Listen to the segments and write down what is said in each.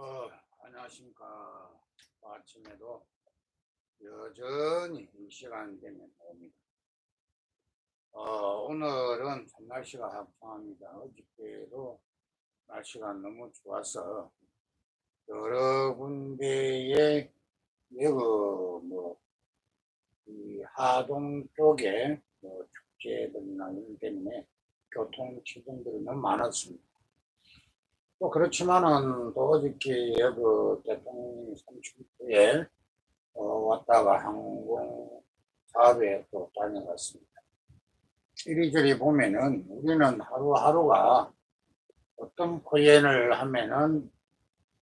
어, 안녕하십니까. 아침에도 여전히 이 시간 되면 옵니다. 어, 오늘은 참 날씨가 합창합니다. 어저께도 날씨가 너무 좋아서 여러 군데에 여기 뭐, 이 하동 쪽에 뭐 축제들이나 이런 때문에 교통 취등들이 너무 많았습니다. 또 그렇지만은 또 어저께 그 대통령이 삼층구에 어, 왔다가 항공 사업에 또 다녀갔습니다. 이리저리 보면은 우리는 하루하루가 어떤 포연을 하면은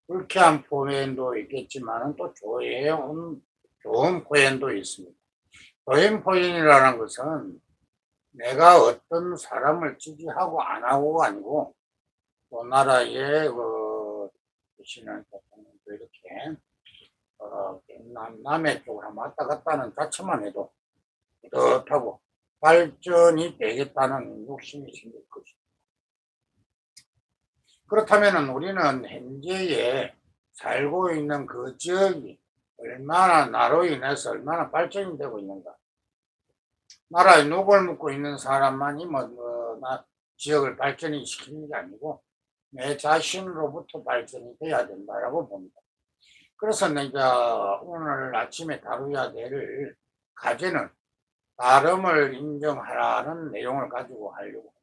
불쾌한 포연도 있겠지만은 또 좋은, 좋은 포연도 있습니다. 좋은 포연이라는 것은 내가 어떤 사람을 지지하고 안 하고가 아니고 또 나라의 그 계시는 대통령도 이렇게 어, 남, 남의 쪽으로 왔다 갔다 하는 자체만 해도 뿌듯하고 발전이 되겠다는 욕심이 생길 것입니다. 그렇다면 우리는 현재에 살고 있는 그 지역이 얼마나 나로 인해서 얼마나 발전이 되고 있는가. 나라에 누굴 묻고 있는 사람만이 뭐, 뭐 나, 지역을 발전이 시키는 게 아니고 내 자신으로부터 발전이 돼야 된다라고 봅니다. 그래서 내가 오늘 아침에 다루어야 될 과제는 다름을 인정하라는 내용을 가지고 하려고 합니다.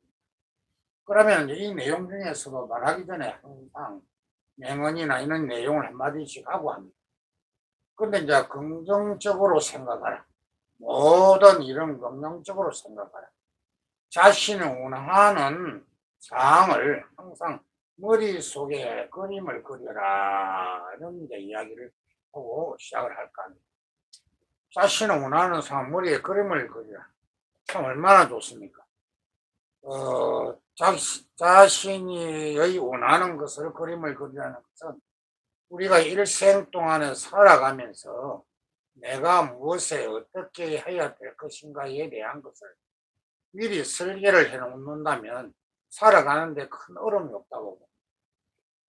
그러면 이 내용 중에서도 말하기 전에 항상 명언이나 이런 내용을 한마디씩 하고 합니다. 근데 이제 긍정적으로 생각하라. 모든 이런 긍정적으로 생각하라. 자신이 원하는 사항을 항상 머릿속에 그림을 그려라 이제 이야기를 하고 시작을 할까 합니다. 자신은 원하는 상황 머리에 그림을 그리라. 참 얼마나 좋습니까? 어, 자, 자신이 원하는 것을 그림을 그리라는 것은 우리가 일생 동안에 살아가면서 내가 무엇에 어떻게 해야 될 것인가에 대한 것을 미리 설계를 해 놓는다면 살아가는데 큰 어려움이 없다고.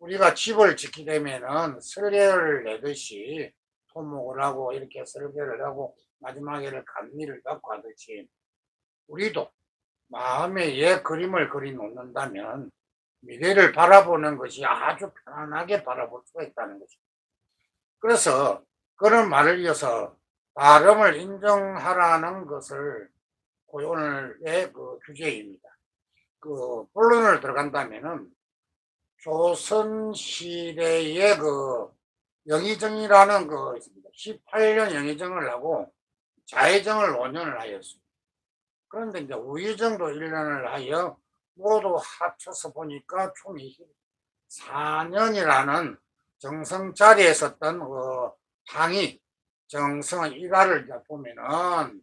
우리가 집을 짓게 되면은 설계를 내듯이 토목을 하고 이렇게 설계를 하고 마지막에를 감리를 받고 하듯이 우리도 마음에 예 그림을 그리 놓는다면 미래를 바라보는 것이 아주 편안하게 바라볼 수가 있다는 거죠. 그래서 그런 말을 이어서 발음을 인정하라는 것을 오늘의 그 주제입니다. 그 본론을 들어간다면은 조선 시대의 그 영의정이라는 그 있습니다. 18년 영의정을 하고 자의정을 5년을 하였습니다. 그런데 이제 우의정도 1년을 하여 모두 합쳐서 보니까 총 24년이라는 정성 자리에 있었던 그 당이 정성 일화를 보면은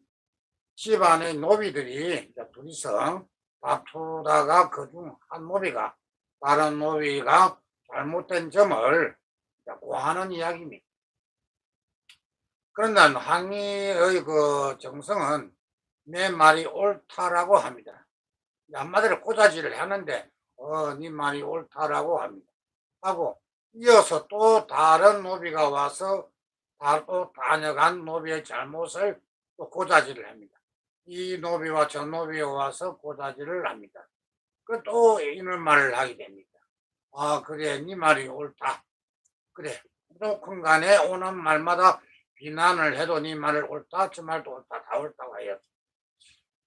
집안의 노비들이 둘이서 다투다가 그중 한 노비가 다른 노비가 잘못된 점을 고하는 이야기입니다. 그런데 항의의 그 정성은 내 말이 옳다라고 합니다. 한마디로 꼬자지를 하는데 어, 네 말이 옳다라고 합니다. 하고 이어서 또 다른 노비가 와서 또 다녀간 노비의 잘못을 또 고자지를 합니다. 이 노비와 저 노비가 와서 고자지를 합니다. 그또 이런 말을 하게 됩니다. 아 그래 네 말이 옳다. 그래 높은 간에 오는 말마다 비난을 해도 네 말을 옳다 저 말도 옳다 다 옳다고 하였다.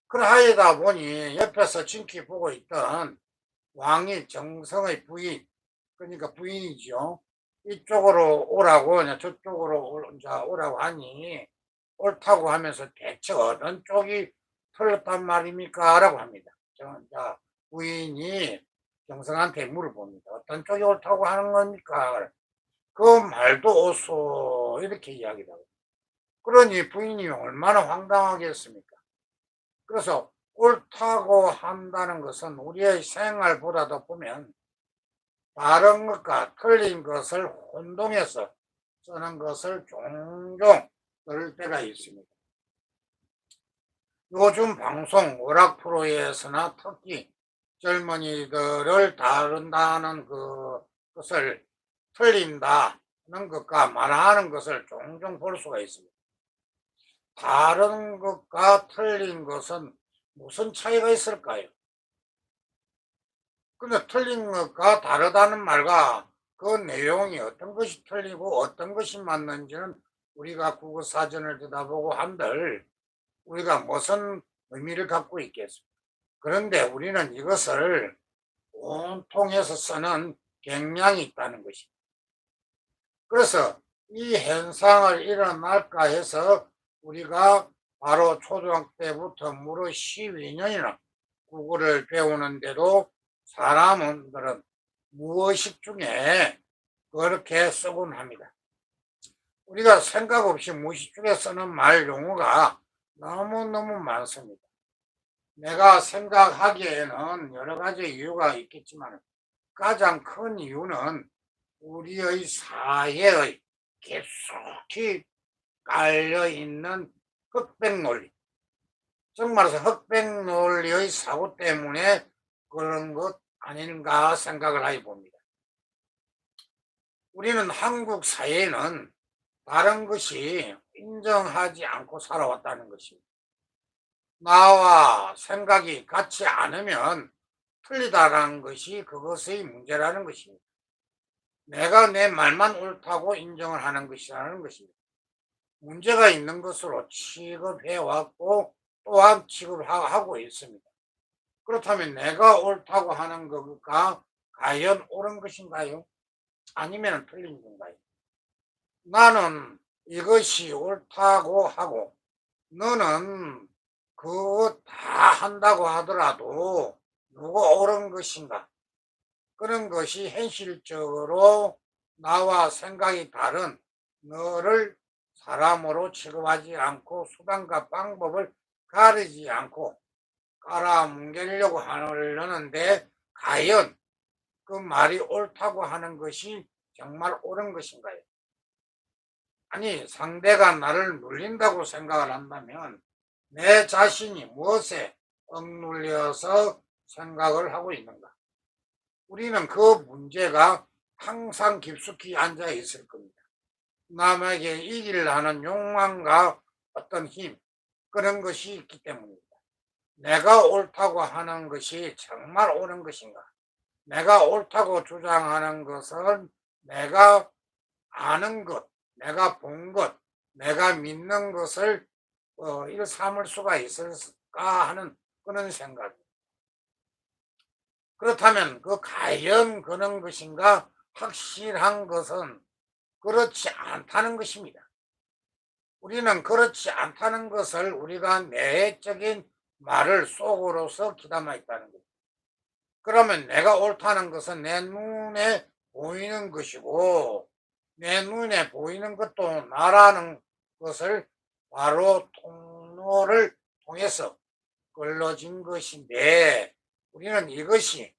그러하다 보니 옆에서 지키 보고 있던 왕이 정성의 부인 그러니까 부인이죠. 이쪽으로 오라고 저쪽으로 오라고 하니 옳다고 하면서 대체 어느 쪽이 틀렸단 말입니까? 라고 합니다. 자, 부인이 정성한테 물어봅니다. 어떤 쪽이 옳다고 하는 겁니까? 그 말도 오소 이렇게 이야기를 하고 그러니 부인이 얼마나 황당하겠습니까? 그래서 옳다고 한다는 것은 우리의 생활보다도 보면 다른 것과 틀린 것을 혼동해서 쓰는 것을 종종 늘 때가 있습니다. 요즘 방송 오락 프로에서나 특히 젊은이들을 다룬다는 그 것을 틀린다는 것과 말하는 것을 종종 볼 수가 있습니다. 다른 것과 틀린 것은 무슨 차이가 있을까요? 근데 틀린 것과 다르다는 말과 그 내용이 어떤 것이 틀리고 어떤 것이 맞는지는 우리가 국어사전을 들여다보고 한들 우리가 무슨 의미를 갖고 있겠습니까? 그런데 우리는 이것을 온통해서 쓰는 경향이 있다는 것입니다. 그래서 이 현상을 일어날까 해서 우리가 바로 초등학교 때부터 무려 12년이나 국어를 배우는데도 사람들은 무의식 중에 그렇게 쓰곤 합니다. 우리가 생각 없이 무의식 중에 쓰는 말 용어가 너무너무 많습니다. 내가 생각하기에는 여러 가지 이유가 있겠지만 가장 큰 이유는 우리의 사회의 깊숙이 깔려 있는 흑백 논리. 정말로 흑백 논리의 사고 때문에 그런 것 아닌가 생각을 하여 봅니다. 우리는 한국 사회는 다른 것이 인정하지 않고 살아왔다는 것입니다. 나와 생각이 같지 않으면 틀리다라는 것이 그것의 문제라는 것입니다. 내가 내 말만 옳다고 인정을 하는 것이라는 것입니다. 문제가 있는 것으로 취급해 왔고 또한 취급하고 있습니다. 그렇다면 내가 옳다고 하는 것가 과연 옳은 것인가요? 아니면 틀린 건가요? 나는 이것이 옳다고 하고 너는 그거 다 한다고 하더라도 누가 옳은 것인가? 그런 것이 현실적으로 나와 생각이 다른 너를 사람으로 취급하지 않고 수단과 방법을 가리지 않고 깔아뭉개려고 하려는데 과연 그 말이 옳다고 하는 것이 정말 옳은 것인가요? 아니 상대가 나를 눌린다고 생각을 한다면 내 자신이 무엇에 억눌려서 생각을 하고 있는가? 우리는 그 문제가 항상 깊숙이 앉아 있을 겁니다. 남에게 이기려는 욕망과 어떤 힘, 그런 것이 있기 때문입니다. 내가 옳다고 하는 것이 정말 옳은 것인가? 내가 옳다고 주장하는 것은 내가 아는 것, 내가 본 것, 내가 믿는 것을 어, 일 삼을 수가 있을까 하는 그런 생각. 그렇다면 그 과연 그런 것인가 확실한 것은 그렇지 않다는 것입니다. 우리는 그렇지 않다는 것을 우리가 내적인 말을 속으로서 기담아 있다는 거죠. 그러면 내가 옳다는 것은 내 눈에 보이는 것이고 내 눈에 보이는 것도 나라는 것을 바로 통로를 통해서 걸러진 것인데 우리는 이것이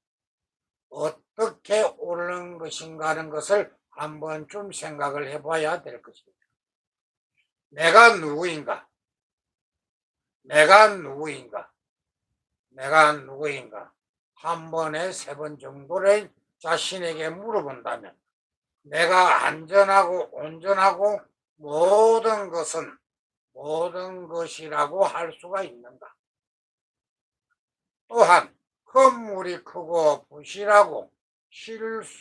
어떻게 옳은 것인가 하는 것을 한 번쯤 생각을 해봐야 될 것입니다. 내가 누구인가? 내가 누구인가? 내가 누구인가? 한 번에 세 번 정도를 자신에게 물어본다면 내가 안전하고 온전하고 모든 것은 모든 것이라고 할 수가 있는가? 또한 건물이 크고 부실하고 실수룩성이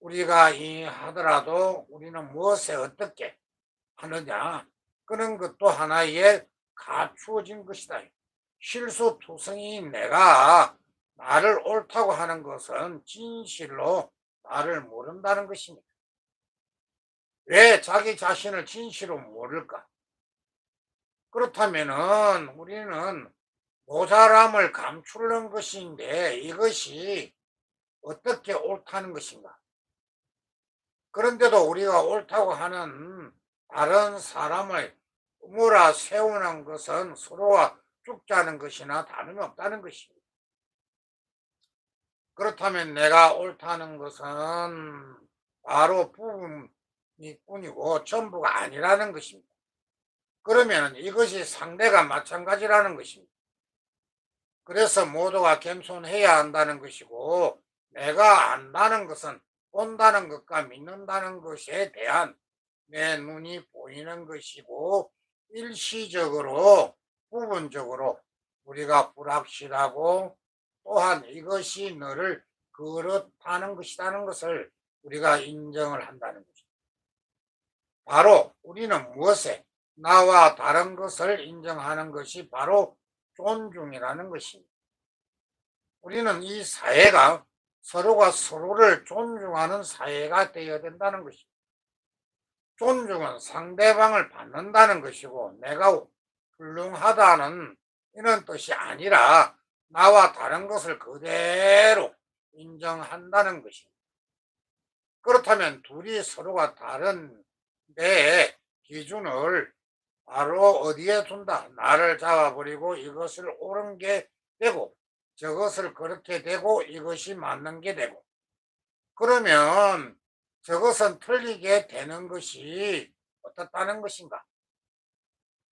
우리가 이 하더라도 우리는 무엇에 어떻게 하느냐 그런 것도 하나의 갖추어진 것이다. 실수투성이 내가 나를 옳다고 하는 것은 진실로 나를 모른다는 것입니다. 왜 자기 자신을 진실로 모를까? 그렇다면은 우리는 모자람을 감추는 것인데 이것이 어떻게 옳다는 것인가? 그런데도 우리가 옳다고 하는 다른 사람을 몰아 세우는 것은 서로와 죽자는 것이나 다름이 없다는 것입니다. 그렇다면 내가 옳다는 것은 바로 부분 뿐이고 전부가 아니라는 것입니다. 그러면 이것이 상대가 마찬가지라는 것입니다. 그래서 모두가 겸손해야 한다는 것이고 내가 안다는 것은 본다는 것과 믿는다는 것에 대한 내 눈이 보이는 것이고 일시적으로 부분적으로 우리가 불확실하고 또한 이것이 너를 그렇다는 것이라는 것을 우리가 인정을 한다는 것입니다. 바로 우리는 무엇에 나와 다른 것을 인정하는 것이 바로 존중이라는 것입니다. 우리는 이 사회가 서로가 서로를 존중하는 사회가 되어야 된다는 것입니다. 존중은 상대방을 받는다는 것이고 내가 훌륭하다는 이런 뜻이 아니라 나와 다른 것을 그대로 인정한다는 것입니다. 그렇다면 둘이 서로가 다른 내 기준을 바로 어디에 둔다. 나를 잡아버리고 이것을 옳은 게 되고 저것을 그렇게 되고 이것이 맞는 게 되고 그러면 저것은 틀리게 되는 것이 어떻다는 것인가?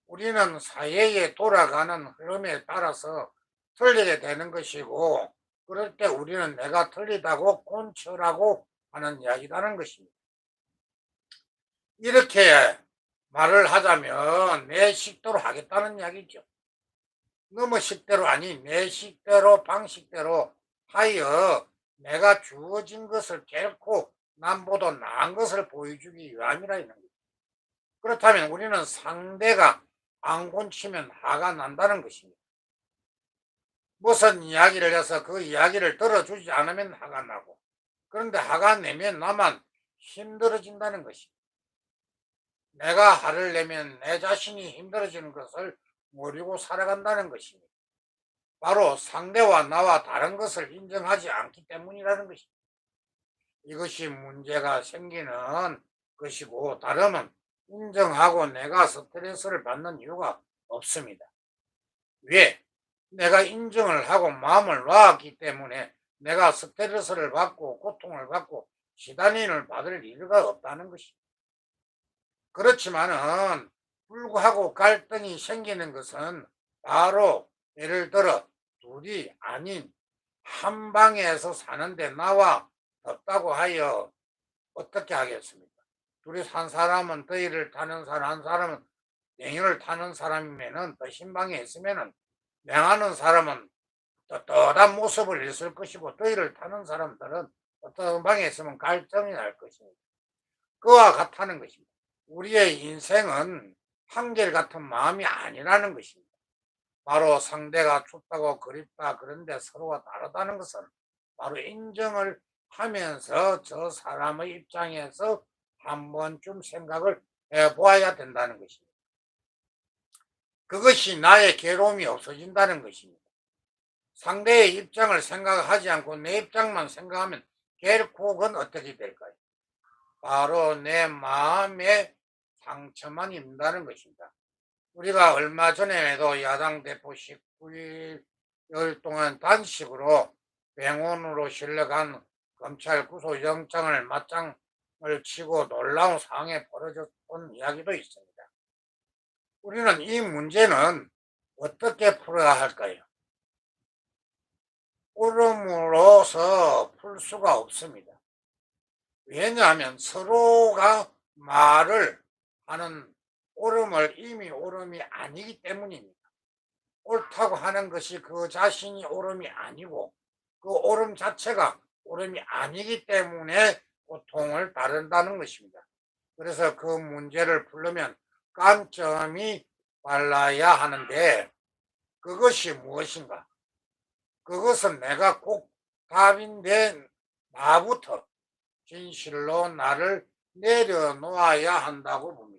우리는 사회에 돌아가는 흐름에 따라서 틀리게 되는 것이고 그럴 때 우리는 내가 틀리다고 꼰철하고 하는 이야기라는 것입니다. 이렇게 말을 하자면 내 식대로 하겠다는 이야기죠. 너무 식대로 아니 내 식대로 방식대로 하여 내가 주어진 것을 결코 남보다 나은 것을 보여주기 위함이라 이는 거죠. 그렇다면 우리는 상대가 안 곤치면 화가 난다는 것입니다. 무슨 이야기를 해서 그 이야기를 들어주지 않으면 화가 나고 그런데 화가 내면 나만 힘들어진다는 것입니다. 내가 화를 내면 내 자신이 힘들어지는 것을 모르고 살아간다는 것입니다. 바로 상대와 나와 다른 것을 인정하지 않기 때문이라는 것입니다. 이것이 문제가 생기는 것이고 다름은 인정하고 내가 스트레스를 받는 이유가 없습니다. 왜? 내가 인정을 하고 마음을 놨기 때문에 내가 스트레스를 받고 고통을 받고 시달림을 받을 이유가 없다는 것입니다. 그렇지만은 불구하고 갈등이 생기는 것은 바로 예를 들어 둘이 아닌 한 방에서 사는데 나와 덥다고 하여 어떻게 하겠습니까? 둘이 산 사람은 더위를 타는 사람, 한 사람은 냉유를 타는 사람이면은 더 신방에 있으면은 냉하는 사람은 떳떳한 모습을 있을 것이고 더위를 타는 사람들은 어떤 방에 있으면 갈등이 날 것입니다. 그와 같다는 것입니다. 우리의 인생은 한결같은 마음이 아니라는 것입니다. 바로 상대가 춥다고 그립다 그런데 서로가 다르다는 것은 바로 인정을 하면서 저 사람의 입장에서 한 번쯤 생각을 해 보아야 된다는 것입니다. 그것이 나의 괴로움이 없어진다는 것입니다. 상대의 입장을 생각하지 않고 내 입장만 생각하면 결국 그건 어떻게 될까요? 바로 내 마음에 상처만 입는다는 것입니다. 우리가 얼마 전에도 야당 대표 19일 동안 단식으로 병원으로 실려간 검찰 구속영장을 맞짱을 치고 놀라운 상황에 벌어졌던 이야기도 있습니다. 우리는 이 문제는 어떻게 풀어야 할까요? 울음으로서 풀 수가 없습니다. 왜냐하면 서로가 말을 하는 옳음을 이미 옳음이 아니기 때문입니다. 옳다고 하는 것이 그 자신이 옳음이 아니고 그 옳음 자체가 옳음이 아니기 때문에 고통을 따른다는 것입니다. 그래서 그 문제를 풀려면 깜점이 발라야 하는데 그것이 무엇인가? 그것은 내가 꼭 답인데 나부터 진실로 나를 내려놓아야 한다고 봅니다.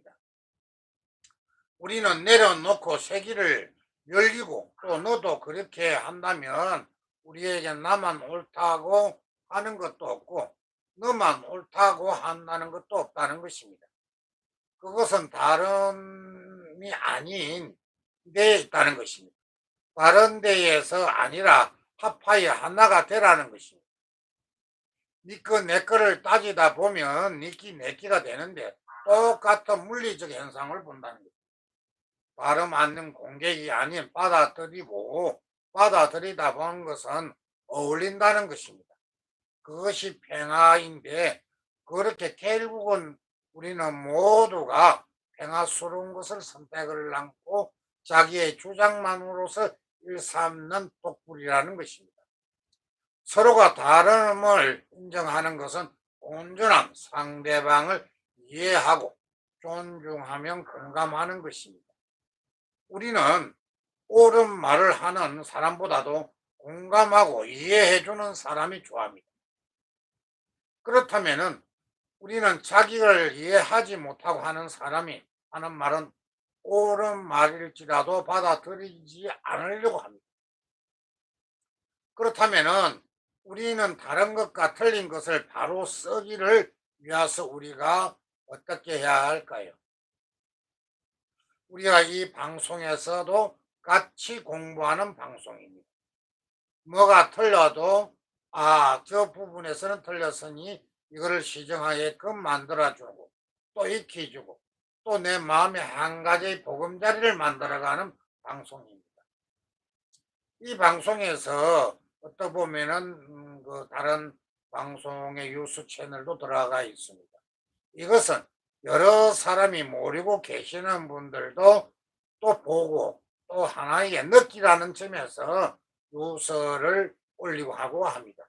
우리는 내려놓고 세기를 열리고 또 너도 그렇게 한다면 우리에게 나만 옳다고 하는 것도 없고 너만 옳다고 한다는 것도 없다는 것입니다. 그것은 다름이 아닌 데에 있다는 것입니다. 다른 데에서 아니라 합하여 하나가 되라는 것입니다. 니꺼 내꺼를 따지다 보면 니끼 내끼가 되는데 똑같은 물리적 현상을 본다는 거죠. 발음 않는 공격이 아닌 받아들이고 받아들이다 보는 것은 어울린다는 것입니다. 그것이 평화인데 그렇게 결국은 우리는 모두가 평화스러운 것을 선택을 남고 자기의 주장만으로서 일삼는 독불이라는 것입니다. 서로가 다름을 인정하는 것은 온전한 상대방을 이해하고 존중하면 공감하는 것입니다. 우리는 옳은 말을 하는 사람보다도 공감하고 이해해주는 사람이 좋아합니다. 그렇다면은 우리는 자기를 이해하지 못하고 하는 사람이 하는 말은 옳은 말일지라도 받아들이지 않으려고 합니다. 그렇다면은 우리는 다른 것과 틀린 것을 바로 쓰기를 위해서 우리가 어떻게 해야 할까요? 우리가 이 방송에서도 같이 공부하는 방송입니다. 뭐가 틀려도 아, 저 부분에서는 틀렸으니 이거를 시정하게끔 만들어주고 또 익혀주고 또 내 마음에 한 가지의 보금자리를 만들어가는 방송입니다. 이 방송에서 어떻게 보면은 음, 그 다른 방송의 뉴스 채널도 들어가 있습니다. 이것은 여러 사람이 모르고 계시는 분들도 또 보고 또 하나의 느끼라는 점에서 뉴스를 올리고 하고 합니다.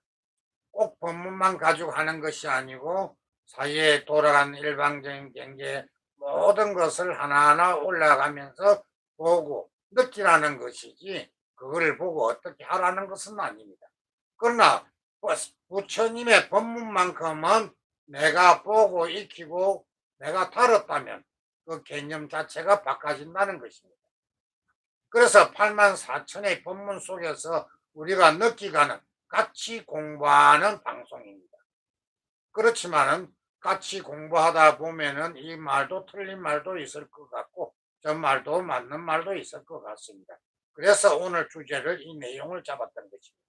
꼭 법문만 가지고 하는 것이 아니고 사회에 돌아가는 일방적인 경제 모든 것을 하나하나 올라가면서 보고 느끼라는 것이지 그거를 보고 어떻게 하라는 것은 아닙니다. 그러나 부처님의 법문만큼은 내가 보고 익히고 내가 다뤘다면 그 개념 자체가 바꿔진다는 것입니다. 그래서 8만 4천의 법문 속에서 우리가 느끼가는 같이 공부하는 방송입니다. 그렇지만은 같이 공부하다 보면은 이 말도 틀린 말도 있을 것 같고 저 말도 맞는 말도 있을 것 같습니다. 그래서 오늘 주제를 이 내용을 잡았던 것입니다.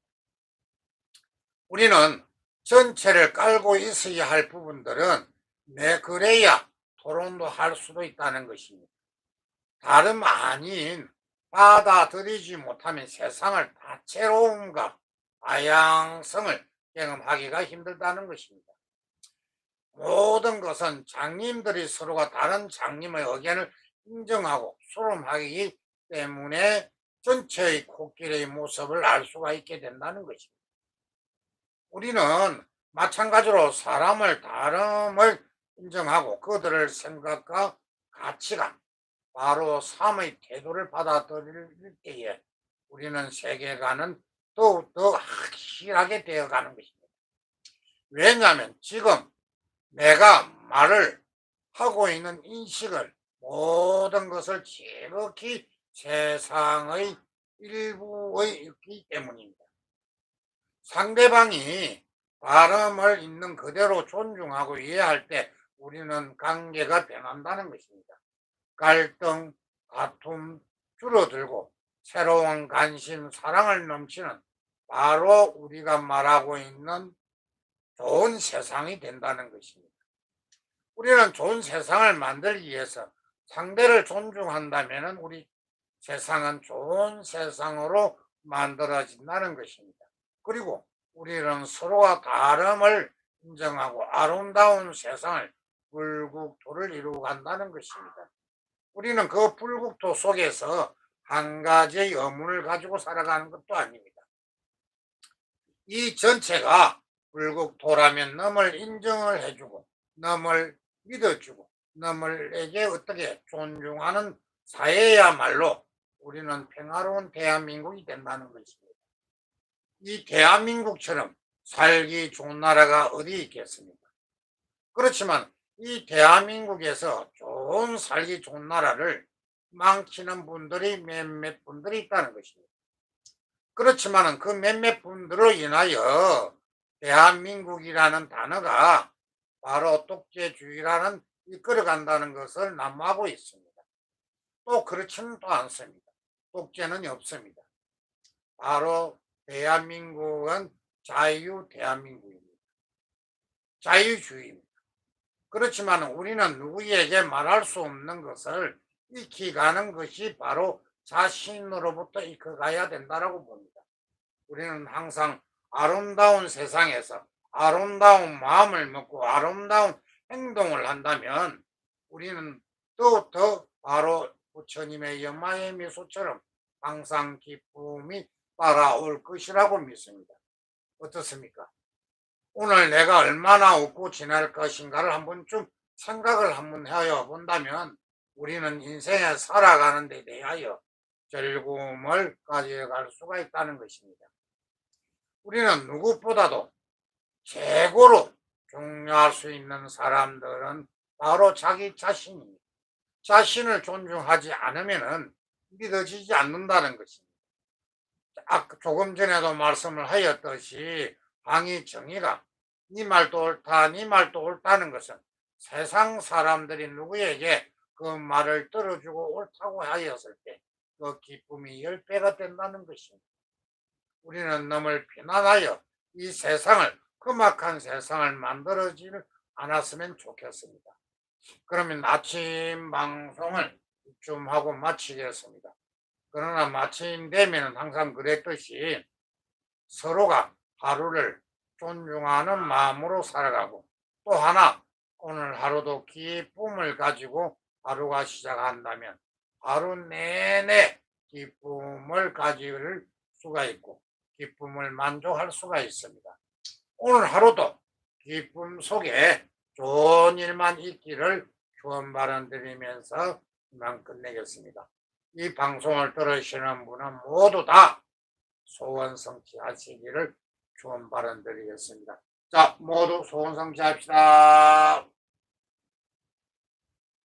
우리는 전체를 깔고 있어야 할 부분들은 내 그래야 토론도 할 수도 있다는 것입니다. 다름 아닌 받아들이지 못하면 세상을 다채로움과 다양성을 경험하기가 힘들다는 것입니다. 모든 것은 장님들이 서로가 다른 장님의 의견을 인정하고 수렴하기 때문에 전체의 코끼리의 모습을 알 수가 있게 된다는 것입니다. 우리는 마찬가지로 사람을 다름을 인정하고 그들을 생각과 가치관, 바로 삶의 태도를 받아들일 때에 우리는 세계관은 더욱더 확실하게 되어가는 것입니다. 왜냐하면 지금 내가 말을 하고 있는 인식을 모든 것을 지극히 세상의 일부이기 때문입니다. 상대방이 발음을 있는 그대로 존중하고 이해할 때 우리는 관계가 변한다는 것입니다. 갈등, 다툼 줄어들고 새로운 관심, 사랑을 넘치는 바로 우리가 말하고 있는 좋은 세상이 된다는 것입니다. 우리는 좋은 세상을 만들기 위해서 상대를 존중한다면 우리 세상은 좋은 세상으로 만들어진다는 것입니다. 그리고 우리는 서로가 다름을 인정하고 아름다운 세상을 불국토를 이루어 간다는 것입니다. 우리는 그 불국토 속에서 한 가지의 의문을 가지고 살아가는 것도 아닙니다. 이 전체가 불국토라면 넘을 인정을 해주고 넘을 믿어주고 넘을에게 어떻게 존중하는 사회야말로 우리는 평화로운 대한민국이 된다는 것입니다. 이 대한민국처럼 살기 좋은 나라가 어디 있겠습니까? 그렇지만 이 대한민국에서 좋은 살기 좋은 나라를 망치는 분들이 몇몇 분들이 있다는 것입니다. 그렇지만은 그 몇몇 분들로 인하여 대한민국이라는 단어가 바로 독재주의라는 이끌어간다는 것을 남하고 있습니다. 또 그렇지는 또 않습니다. 독재는 없습니다. 바로 대한민국은 자유 대한민국입니다. 자유주의입니다. 그렇지만 우리는 누구에게 말할 수 없는 것을 익히가는 것이 바로 자신으로부터 익혀가야 된다고 봅니다. 우리는 항상 아름다운 세상에서 아름다운 마음을 먹고 아름다운 행동을 한다면 우리는 또더 바로 부처님의 영마의 미소처럼 항상 기쁨이 따라올 것이라고 믿습니다. 어떻습니까? 오늘 내가 얼마나 웃고 지낼 것인가를 한번 좀 생각을 한번 해요 본다면 우리는 인생에 살아가는 데 대하여 즐거움을 가져갈 수가 있다는 것입니다. 우리는 누구보다도 최고로 존경할 수 있는 사람들은 바로 자기 자신입니다. 자신을 존중하지 않으면 믿어지지 않는다는 것입니다. 조금 전에도 말씀을 하였듯이 방위 정의가 네 말도 옳다, 네 말도 옳다는 것은 세상 사람들이 누구에게 그 말을 들어주고 옳다고 하였을 때 그 기쁨이 열 배가 된다는 것입니다. 우리는 남을 비난하여 이 세상을 험악한 세상을 만들어지를 않았으면 좋겠습니다. 그러면 아침 방송을 좀 하고 마치겠습니다. 그러나 마침 되면 항상 그랬듯이 서로가 하루를 존중하는 마음으로 살아가고 또 하나 오늘 하루도 기쁨을 가지고 하루가 시작한다면 하루 내내 기쁨을 가질 수가 있고 기쁨을 만족할 수가 있습니다. 오늘 하루도 기쁨 속에 좋은 일만 있기를 주원 발언 드리면서 이만 끝내겠습니다. 이 방송을 들으시는 분은 모두 다 소원 성취하시기를 주원 발언 드리겠습니다. 자, 모두 소원 성취합시다.